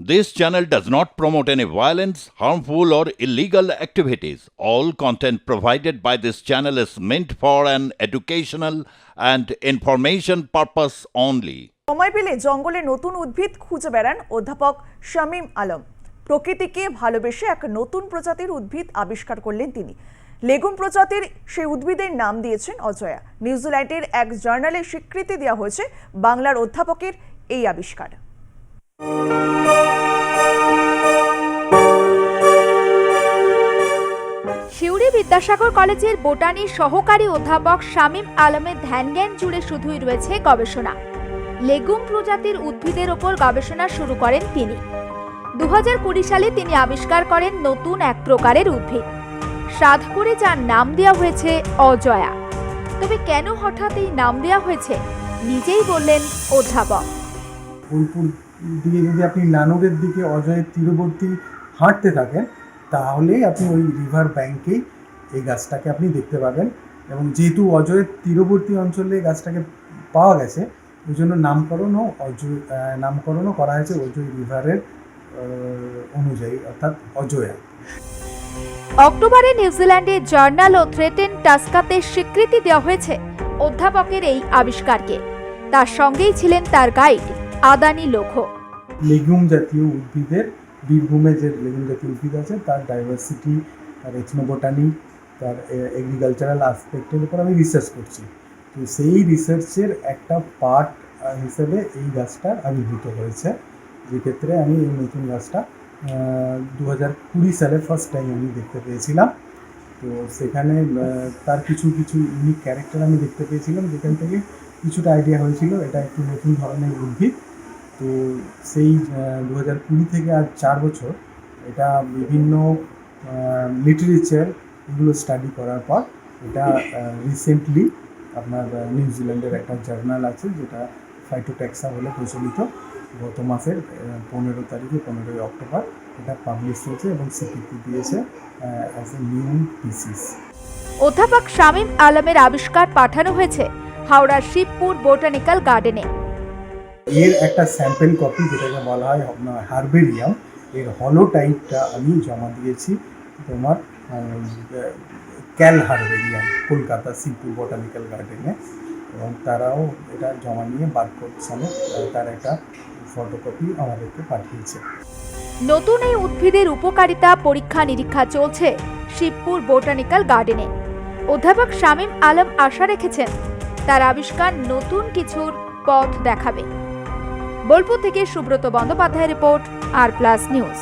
This channel does not promote any violence, harmful, or illegal activities. All content provided by this channel is meant for an educational and information purpose only. সময় পেলে জঙ্গলে নতুন উদ্ভিদ খুঁজে বেড়ান অধ্যাপক শামীম আলম প্রকৃতিকে ভালোবেসে এক নতুন প্রজাতির উদ্ভিদ আবিষ্কার করলেন তিনি লেগুম প্রজাতির সেই উদ্ভিদের নাম দিয়েছেন অজয়া নিউজিল্যান্ডের এক জার্নালে স্বীকৃতি দেওয়া হয়েছে বাংলার অধ্যাপকের এই আবিষ্কার সিউড়ি বিদ্যাসাগর কলেজের বোটানি সহকারী অধ্যাপক শামীম আলমের ধ্যানজ্ঞান জুড়ে শুধুই রয়েছে গবেষণা। লেগুম প্রজাতির উদ্ভিদের ওপর গবেষণা শুরু করেন তিনি। দু সালে তিনি আবিষ্কার করেন নতুন এক প্রকারের উদ্ভিদ। সাধ করে যার নাম দেওয়া হয়েছে অজয়া। তবে কেন হঠাৎ এই নাম দেওয়া হয়েছে? নিজেই বললেন অধ্যাপক। বোলপুর দিয়ে যদি আপনি নানুরের দিকে অজয়ের তীরবর্তী হাঁটতে থাকেন তাহলে আপনি ওই রিভার ব্যাংকেই এই গাছটাকে আপনি দেখতে পাবেন। এবং যেহেতু অজয়ের তীরবর্তী অঞ্চলে এই গাছটাকে পাওয়া গেছে ওই জন্য নামকরণও অজয় নামকরণও করা হয়েছে অজয় রিভারের অনুযায়ী অর্থাৎ অজয়া। অক্টোবরে নিউজিল্যান্ডে জার্নাল ও থ্রেটেন টাস্কাতে স্বীকৃতি দেওয়া হয়েছে অধ্যাপকের এই আবিষ্কারকে। তার সঙ্গেই ছিলেন তার গাইড আদানি লোখ। লেগুম জাতীয় উদ্ভিদের বীরভূমে যে জাতীয় উদ্ভিদ আছে তার ডাইভার্সিটি তার এথনোবোটানি তার এগ্রিকালচারাল আসপেক্টের উপর আমি রিসার্চ করছি। তো সেই রিসার্চের একটা পার্ট হিসেবে এই গাছটা আবির্ভূত হয়েছে। যে ক্ষেত্রে আমি এই নতুন গাছটা দু হাজার কুড়ি সালে ফার্স্ট টাইম আমি দেখতে পেয়েছিলাম। তো সেখানে তার কিছু কিছু ইউনিক ক্যারেক্টার আমি দেখতে পেয়েছিলাম। যেখান থেকে কিছুটা আইডিয়া হয়েছিল, এটা একটু নতুন ধরনের উদ্ভিদ। তো সেই দু হাজার কুড়ি থেকে আজ চার বছর এটা বিভিন্ন লিটারেচার এগুলো স্টাডি করার পর এটা রিসেন্টলি আপনার নিউজিল্যান্ডের একটা জার্নাল আছে যেটা ফাইটোট্যাক্সা বলে প্রচলিত। গত মাসের পনেরো তারিখে, পনেরোই অক্টোবর এটা পাবলিশ হয়েছে এবং স্বীকৃতি দিয়েছে অ্যাজ এ নিউ পিসিস অধ্যাপক শামীম আলমের আবিষ্কার পাঠানো হয়েছে হাওড়ার শিবপুর বোটানিক্যাল গার্ডেনে এর একটা স্যাম্পেল কপি যেটাকে বলা হয় হার্বেরিয়াম এর হলো টাইপটা আমি জমা দিয়েছি তোমার CAL herbarium Kolkata Shibpur botanical গার্ডেনে এবং তারাও এটা জমা নিয়ে সমেত আহ, তার একটা ফটোকপি আমাদেরকে পাঠিয়েছে। নতুন এই উদ্ভিদের উপকারিতা পরীক্ষা নিরীক্ষা চলছে শিবপুর বোটানিক্যাল গার্ডেনে অধ্যাপক শামীম আলম আশা রেখেছেন তার আবিষ্কার নতুন কিছুর পথ দেখাবে। বোলপুর থেকে Subrata Bandyopadhyay report R plus news.